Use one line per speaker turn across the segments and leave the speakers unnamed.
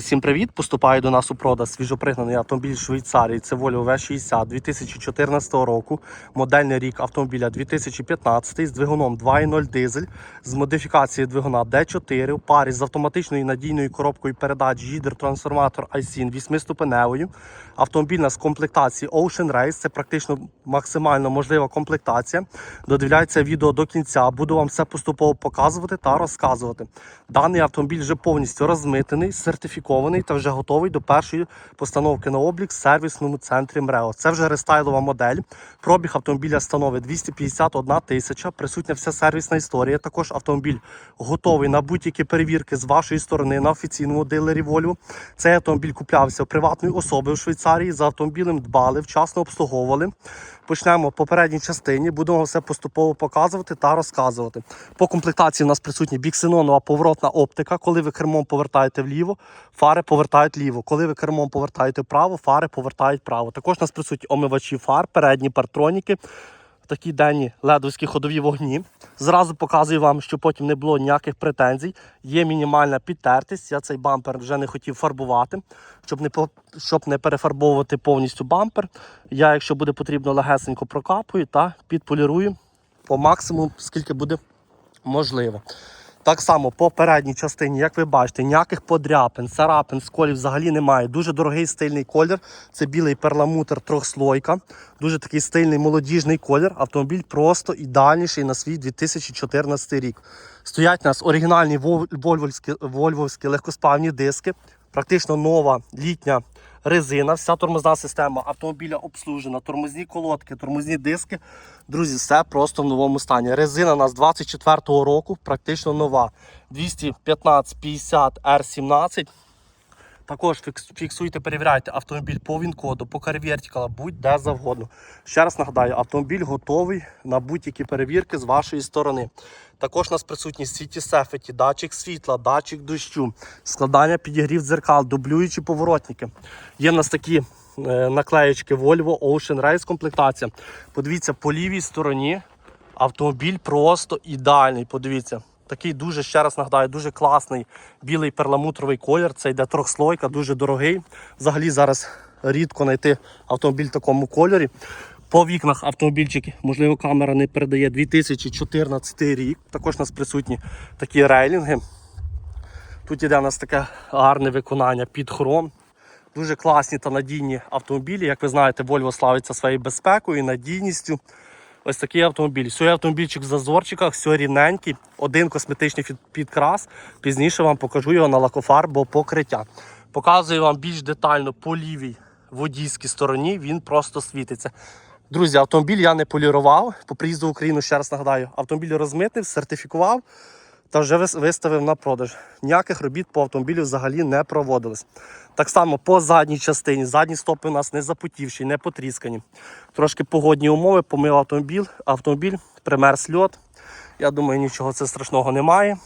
Всім привіт! Поступає до нас у продаж свіжопригнаний автомобіль Швейцарії. Це Volvo V60 2014 року. Модельний рік автомобіля 2015 з двигуном 2.0 дизель з модифікацією двигуна D4 у парі з автоматичною надійною коробкою передач гідротрансформатор ISIN 8-ступеневою. Автомобільна з комплектації Ocean Race. Це практично максимально можлива комплектація. Додивляйте відео до кінця. Буду вам все поступово показувати та розказувати. Даний автомобіль вже повністю розмитений, сертифікований та вже готовий до першої постановки на облік в сервісному центрі МРЕО. Це вже рестайлова модель. Пробіг автомобіля становить 251 тисяча. Присутня вся сервісна історія. Також автомобіль готовий на будь-які перевірки з вашої сторони на офіційному дилері Volvo. Цей автомобіль куплявся у приватної особи в Швейцарії. За автомобілем дбали, вчасно обслуговували. Почнемо в попередній частині. Будемо все поступово показувати та розказувати. По комплектації у нас присутня біксенонова поворотна оптика. Коли ви кермом повертаєте вліво, фари повертають ліво. Коли ви кермом повертаєте вправо, фари повертають вправо. Також у нас присутні омивачі фар, передні партроніки. Такі денні ледовські ходові вогні. Зразу показую вам, що потім не було ніяких претензій. Є мінімальна підтертість. Я цей бампер вже не хотів фарбувати, щоб не щоб не перефарбовувати повністю бампер. Я, якщо буде потрібно, легесенько прокапую та підполірую по максимуму, скільки буде можливо. Так само по передній частині, як ви бачите, ніяких подряпин, царапин, сколів взагалі немає. Дуже дорогий стильний колір. Це білий перламутр трьохслойка. Дуже такий стильний молодіжний колір. Автомобіль просто ідеальніший на свій 2014 рік. Стоять у нас оригінальні вольвовські, вольвовські легкосплавні диски. Практично нова літня резина. Вся тормозна система автомобіля обслужена. Тормозні колодки, тормозні диски. Друзі, все просто в новому стані. Резина у нас 24-го року, практично нова. 215 50 R17. Також фіксуйте, перевіряйте автомобіль по він-коду, по карвертикала, будь-де завгодно. Ще раз нагадаю, автомобіль готовий на будь-які перевірки з вашої сторони. Також у нас присутні світі сефеті, датчик світла, датчик дощу, складання підігрів дзеркал, дублюючі поворотники. Є в нас такі е, наклеєчки Volvo Ocean Race комплектація. Подивіться, по лівій стороні автомобіль просто ідеальний. Подивіться. Такий дуже, ще раз нагадаю, дуже класний білий перламутровий колір. Це йде трьохслойка, дуже дорогий. Взагалі зараз рідко знайти автомобіль в такому кольорі. По вікнах автомобільчик, можливо, камера не передає 2014 рік. Також у нас присутні такі рейлінги. Тут іде у нас таке гарне виконання під хром. Дуже класні та надійні автомобілі. Як ви знаєте, Volvo славиться своєю безпекою і надійністю. Ось такий автомобіль. Сьогодні автомобільчик в зазорчиках, все рівненький, один косметичний підкрас. Пізніше вам покажу його на лакофарбо покриття. Показую вам більш детально по лівій водійській стороні, він просто світиться. Друзі, автомобіль я не полірував. По приїзду в Україну, ще раз нагадаю, автомобіль розмитив, сертифікував та вже виставив на продаж. Ніяких робіт по автомобілю взагалі не проводилось. Так само по задній частині. Задні стопи у нас не запотівші, не потріскані. Трошки погодні умови, помив автомобіль, автомобіль, примерз льот. Я думаю, нічого це страшного немає.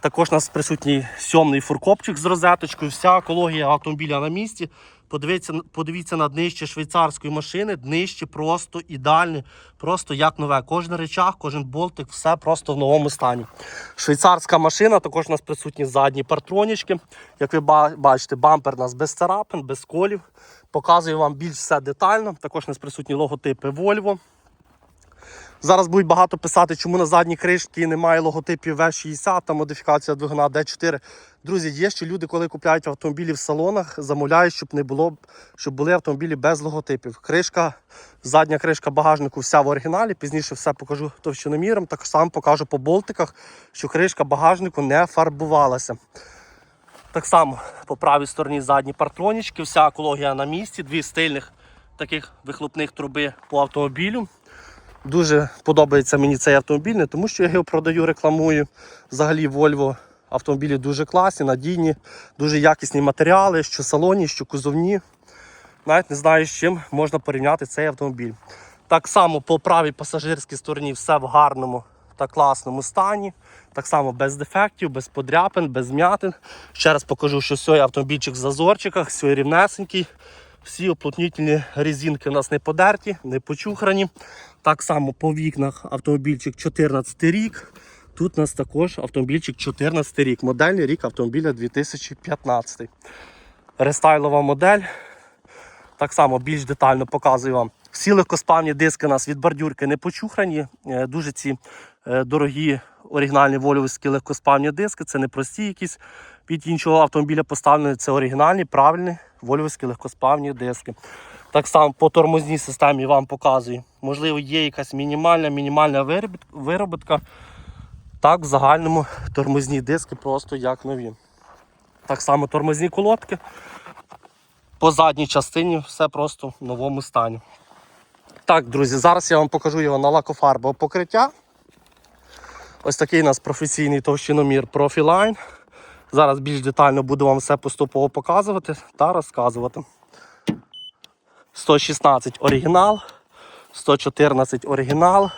Також у нас присутній сьомний фуркопчик з розеточкою. Вся екологія автомобіля на місці. Подивіться, подивіться на днище швейцарської машини. Днище просто ідеальне, просто як нове. Кожен речах, кожен болтик, все просто в новому стані. Швейцарська машина, також у нас присутні задні партронічки. Як ви бачите, бампер у нас без царапин, без колів. Показую вам більш все детально. Також у нас присутні логотипи Volvo. Зараз будуть багато писати, чому на задній кришці немає логотипів V60 та модифікація двигуна D4. Друзі, є ще люди, коли купляють автомобілі в салонах, замовляють, щоб не було, щоб були автомобілі без логотипів. Кришка, задня кришка багажнику вся в оригіналі. Пізніше все покажу товщиноміром. Так само покажу по болтиках, що кришка багажнику не фарбувалася. Так само по правій стороні задні партронічки, вся екологія на місці, дві стильних таких вихлопних труби по автомобілю. Дуже подобається мені цей автомобіль, не тому що я його продаю, рекламую. Взагалі Volvo автомобілі дуже класні, надійні, дуже якісні матеріали, що салоні, що кузовні. Навіть не знаю, з чим можна порівняти цей автомобіль. Так само по правій пасажирській стороні все в гарному та класному стані. Так само без дефектів, без подряпин, без м'ятин. Ще раз покажу, що сьогодні автомобільчик в зазорчиках, сьогодні рівнесенький. Всі оплотнітельні резинки у нас не подерті, не почухрані. Так само по вікнах автомобільчик 14 рік. Тут у нас також автомобільчик 14 рік. Модельний рік автомобіля 2015. рестайлова модель. Так само більш детально показую вам. Всі легкосплавні диски у нас від бордюрки не почухрані. Е, Дуже ці е, дорогі оригінальні вольвовські легкосплавні диски. Це не прості якісь від іншого автомобіля поставлені. Це оригінальні, правильні вольвовські легкосплавні диски. Так само по тормозній системі вам показую. Можливо, є якась мінімальна, мінімальна виробітка. Так, в загальному тормозні диски просто як нові. Так само тормозні колодки. По задній частині все просто в новому стані. Так, друзі, зараз я вам покажу його на лакофарбове покриття. Ось такий у нас професійний товщиномір Profiline. Зараз більш детально буду вам все поступово показувати та розказувати. 116 оригінал, 114 оригінал,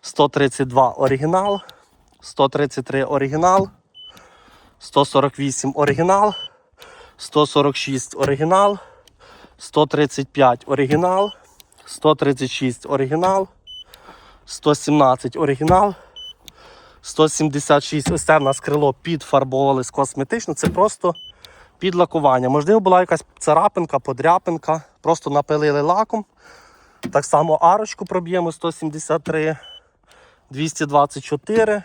132 оригінал, 133 оригінал, 148 оригінал, 146 оригінал, 135 оригінал, 136 оригінал, 117 оригінал, 176. Ось це в нас крило підфарбовували з косметично. Це просто підлакування. Можливо, була якась царапинка, подряпинка. Просто напилили лаком. Так само арочку проб'ємо 173, 224,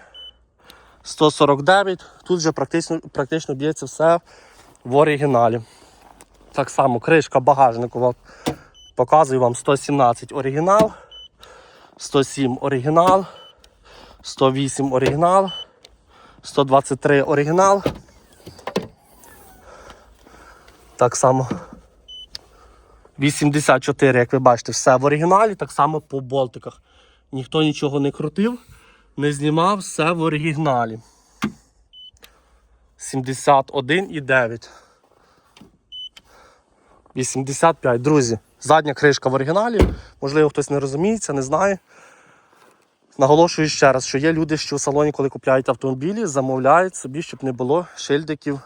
149. Тут вже практично, практично б'ється все в оригіналі. Так само кришка багажникова. Показую вам 117 оригінал, 107 оригінал, 108 оригінал, 123 оригінал. Так само 84, як ви бачите, все в оригіналі, так само по болтиках. Ніхто нічого не крутив, не знімав, все в оригіналі. 71,9. 85. Друзі, задня кришка в оригіналі. Можливо, хтось не розуміється, не знає. Наголошую ще раз, що є люди, що в салоні, коли купляють автомобілі, замовляють собі, щоб не було шильдиків.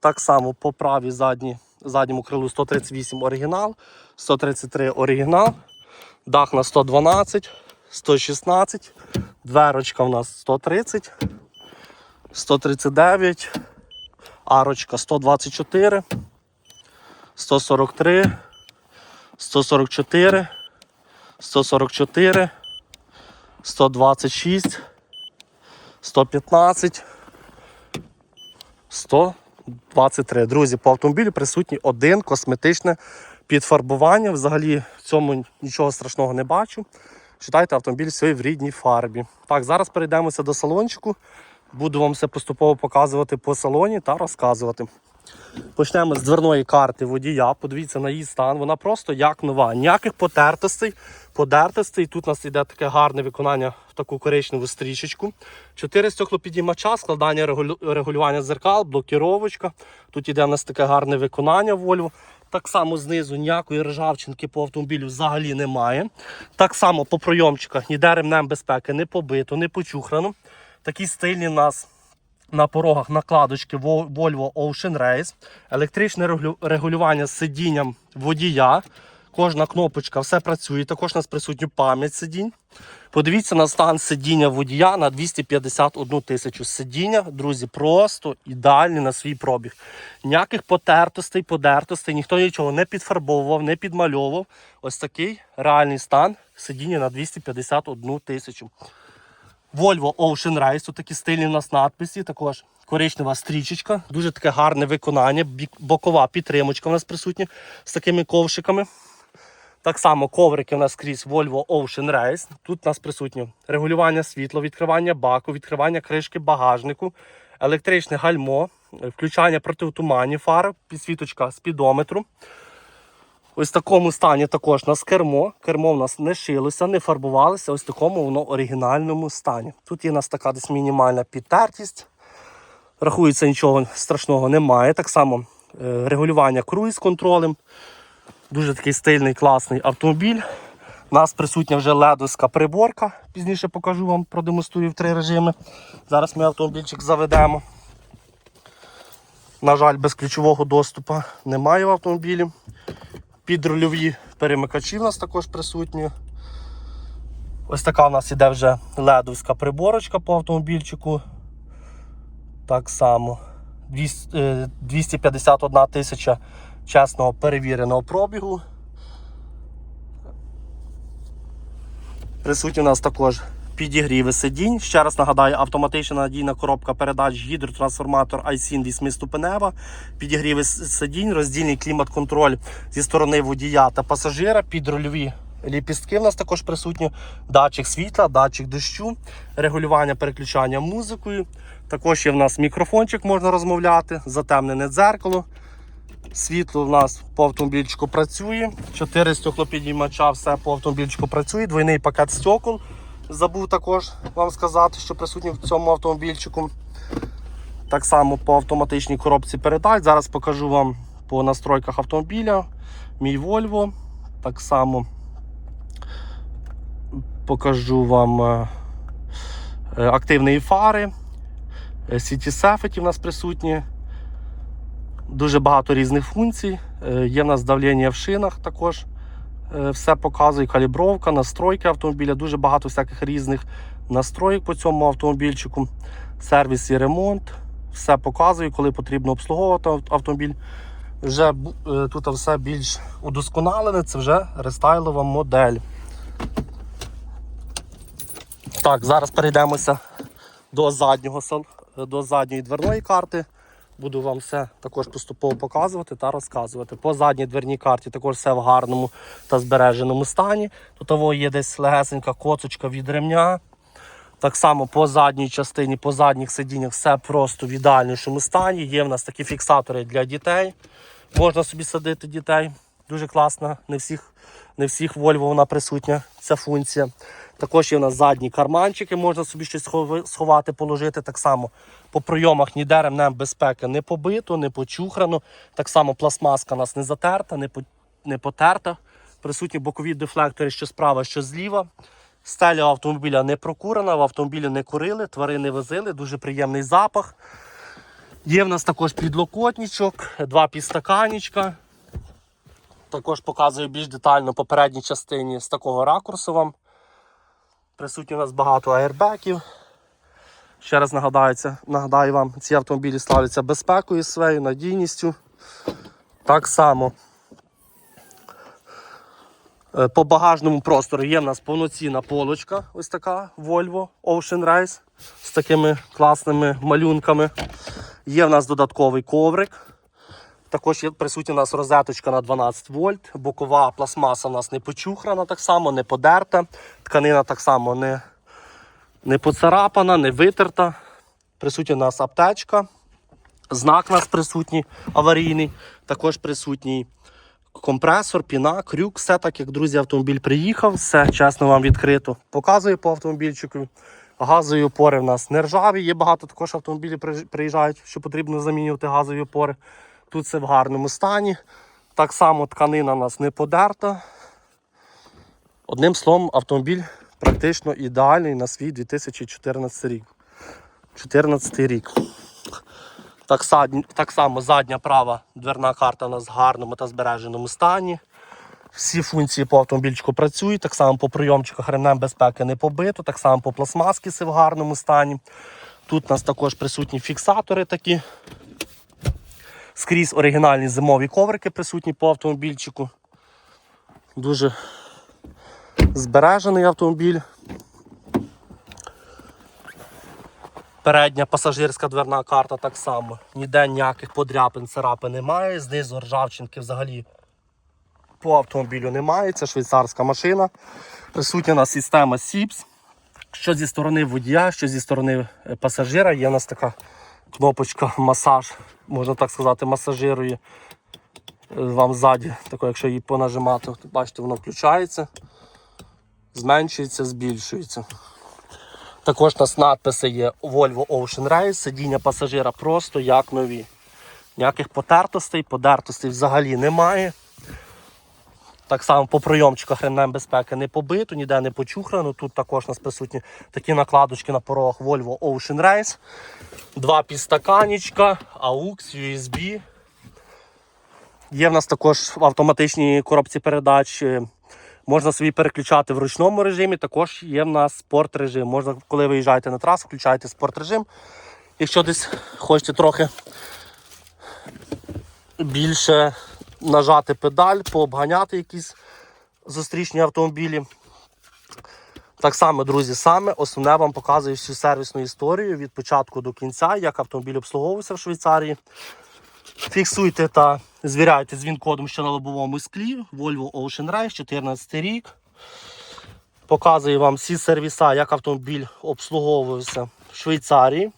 Так само по правій задній, задньому крилу 138 оригінал, 133 оригінал, дах на 112, 116, дверочка у нас 130, 139, арочка 124. 143, 144, 144, 126, 115, 123. Друзі, по автомобілю присутній один косметичне підфарбування. Взагалі в цьому нічого страшного не бачу. Читайте автомобіль свій в рідній фарбі. Так, зараз перейдемося до салончику. Буду вам все поступово показувати по салоні та розказувати. Почнемо з дверної карти водія. Подивіться на її стан. Вона просто як нова. Ніяких потертостей, подертостей. Тут у нас йде таке гарне виконання в таку коричневу стрічечку. Чотири стеклопідіймача, складання регулю- регулювання зеркал, блокіровочка. Тут йде у нас таке гарне виконання Volvo. Так само знизу ніякої ржавчинки по автомобілю взагалі немає. Так само по пройомчиках ніде ремнем безпеки не побито, не почухрано. Такі стильні у нас на порогах накладочки Volvo Ocean Race, електричне регулювання з сидінням водія. Кожна кнопочка, все працює. Також у нас присутня пам'ять сидінь. Подивіться на стан сидіння водія на 251 тисячу. Сидіння, друзі, просто ідеальні на свій пробіг. Ніяких потертостей, подертостей, ніхто нічого не підфарбовував, не підмальовував. Ось такий реальний стан сидіння на 251 тисячу. Volvo Ocean Race, тут такі стильні у нас надписи, також коричнева стрічечка, дуже таке гарне виконання, бокова підтримочка у нас присутня з такими ковшиками. Так само коврики у нас крізь Volvo Ocean Race. Тут у нас присутнє регулювання світла, відкривання баку, відкривання кришки багажнику, електричне гальмо, включання протитуманні фар, підсвіточка спідометру. Ось в такому стані також у нас кермо. Кермо в нас не шилося, не фарбувалося. Ось в такому воно оригінальному стані. Тут є у нас така десь мінімальна підтертість. Рахується, нічого страшного немає. Так само е, регулювання круїз контролем. Дуже такий стильний, класний автомобіль. У нас присутня вже ледовська приборка. Пізніше покажу вам, продемонструю в три режими. Зараз ми автомобільчик заведемо. На жаль, без ключового доступу немає в автомобілі. Підрульові перемикачі в нас також присутні. Ось така у нас іде вже ледовська приборочка по автомобільчику. Так само 200, е, 251 тисяча чесного перевіреного пробігу. Присутні у нас також підігріви сидінь. Ще раз нагадаю, автоматична надійна коробка передач, гідротрансформатор iSIN 8-ступенева, підігріви сидінь, роздільний клімат-контроль зі сторони водія та пасажира, підрульові ліпістки. У нас також присутні датчик світла, датчик дощу, регулювання переключання музикою. Також є в нас мікрофончик, можна розмовляти, затемнене дзеркало. Світло в нас по автомобільчику працює. Чотири стеклопідіймача, все по автомобільчику працює. Двойний пакет стекол. Забув також вам сказати, що присутній в цьому автомобільчику. Так само по автоматичній коробці передач. Зараз покажу вам по настройках автомобіля. Мій Volvo. Так само покажу вам е, е, активні фари. Е, Сіті сефеті в нас присутні. Дуже багато різних функцій. Е, Є в нас давлення в шинах також. Е, Все показує, калібровка, настройки автомобіля, дуже багато всяких різних настроїк по цьому автомобільчику, сервіс і ремонт. Все показує, коли потрібно обслуговувати автомобіль. Вже е, тут все більш удосконалене, це вже рестайлова модель. Так, зараз перейдемося до заднього до задньої дверної карти. Буду вам все також поступово показувати та розказувати. По задній дверній карті також все в гарному та збереженому стані. Тут є десь легесенька коцочка від ремня. Так само по задній частині, по задніх сидіннях все просто в ідеальнішому стані. Є в нас такі фіксатори для дітей. Можна собі садити дітей. Дуже класна. Не всіх, не всіх Volvo вона присутня, ця функція. Також є в нас задні карманчики, можна собі щось сховати, положити. Так само по пройомах ніде ремнем безпеки не побито, не почухрано. Так само пластмаска у нас не затерта, не, по, не потерта. Присутні бокові дефлектори, що справа, що зліва. Стеля автомобіля не прокурена, в автомобілі не курили, тварини возили, дуже приємний запах. Є в нас також підлокотничок, два підстаканічка. Також показую більш детально по передній частині з такого ракурсу вам. Присутні у нас багато аербеків. Ще раз нагадаю, нагадаю вам, ці автомобілі славляться безпекою своєю, надійністю. Так само е, по багажному простору є в нас повноцінна полочка, ось така Volvo Ocean Race з такими класними малюнками. Є в нас додатковий коврик. Також є присутня у нас розеточка на 12 вольт. Бокова пластмаса у нас не почухрана, так само, не подерта. Тканина так само не, не поцарапана, не витерта. Присутня у нас аптечка. Знак у нас присутній аварійний. Також присутній компресор, піна, крюк. Все так, як друзі, автомобіль приїхав, все чесно вам відкрито. Показую по автомобільчику. Газові опори в нас не ржаві. Є багато також автомобілів приїжджають, що потрібно замінювати газові опори. Тут все в гарному стані. Так само тканина у нас не подерта. Одним словом, автомобіль практично ідеальний на свій 2014 рік. 14 рік. Так, так само задня права дверна карта у нас в гарному та збереженому стані. Всі функції по автомобільчику працюють, так само по прийомчиках ремнем безпеки не побито, так само по пластмаски все в гарному стані. Тут у нас також присутні фіксатори такі. Скрізь оригінальні зимові коврики присутні по автомобільчику. Дуже збережений автомобіль. Передня пасажирська дверна карта так само. Ніде ніяких подряпин, царапин немає. Знизу ржавчинки взагалі по автомобілю немає. Це швейцарська машина. Присутня у нас система SIPS. Що зі сторони водія, що зі сторони е, пасажира. Є у нас така кнопочка масаж, можна так сказати, масажирує е, вам ззаді. Тако, якщо її понажимати, то бачите, воно включається, зменшується, збільшується. Також у нас надписи є Volvo Ocean Race, сидіння пасажира просто як нові. Ніяких потертостей, подертостей взагалі немає. Так само по прийомчиках ремнем безпеки не побито, ніде не почухрано. Тут також у нас присутні такі накладочки на порогах Volvo Ocean Race. Два підстаканічка, AUX, USB. Є в нас також в автоматичній коробці передач. е, Можна собі переключати в ручному режимі. Також є в нас спорт режим. Можна, коли виїжджаєте на трасу, включаєте спорт режим. Якщо десь хочете трохи більше нажати педаль, пообганяти якісь зустрічні автомобілі. Так само, друзі, саме основне вам показую всю сервісну історію від початку до кінця, як автомобіль обслуговувався в Швейцарії. Фіксуйте та звіряйте з він-кодом, що на лобовому склі. Volvo Ocean Race, 14 рік. Показую вам всі сервіса, як автомобіль обслуговувався в Швейцарії.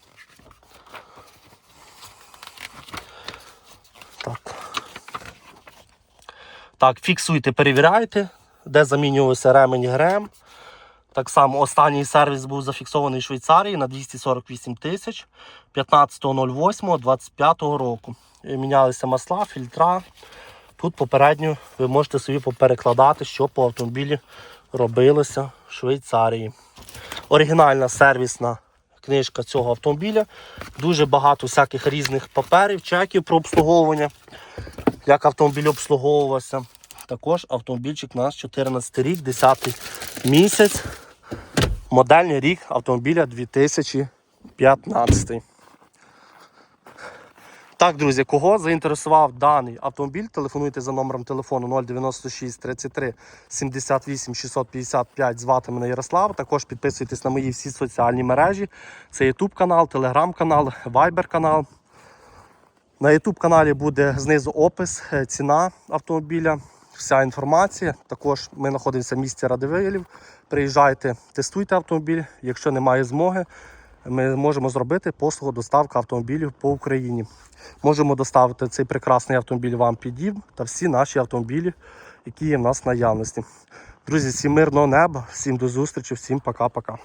Так, фіксуйте, перевіряйте, де замінювався ремень ГРМ. Так само останній сервіс був зафіксований в Швейцарії на 248 тисяч 15.08.25 року. І Мінялися масла, фільтра. Тут попередньо ви можете собі поперекладати, що по автомобілі робилося в Швейцарії. Оригінальна сервісна книжка цього автомобіля. Дуже багато всяких різних паперів, чеків про обслуговування, як автомобіль обслуговувався. Також автомобільчик у нас 14 рік, 10 місяць. Модельний рік автомобіля 2015. Так, друзі, кого заінтересував даний автомобіль, телефонуйте за номером телефону 096 33 78 655. Звати мене Ярослав. Також підписуйтесь на мої всі соціальні мережі. Це YouTube канал, Telegram канал, Viber канал. На YouTube каналі буде знизу опис, е, ціна автомобіля, вся інформація. Також ми знаходимося в місті Радивилів. Приїжджайте, тестуйте автомобіль. Якщо немає змоги, ми можемо зробити послугу доставки автомобілів по Україні. Можемо доставити цей прекрасний автомобіль вам під дім та всі наші автомобілі, які є в нас в наявності. Друзі, всім мирного неба, всім до зустрічі, всім пока-пока.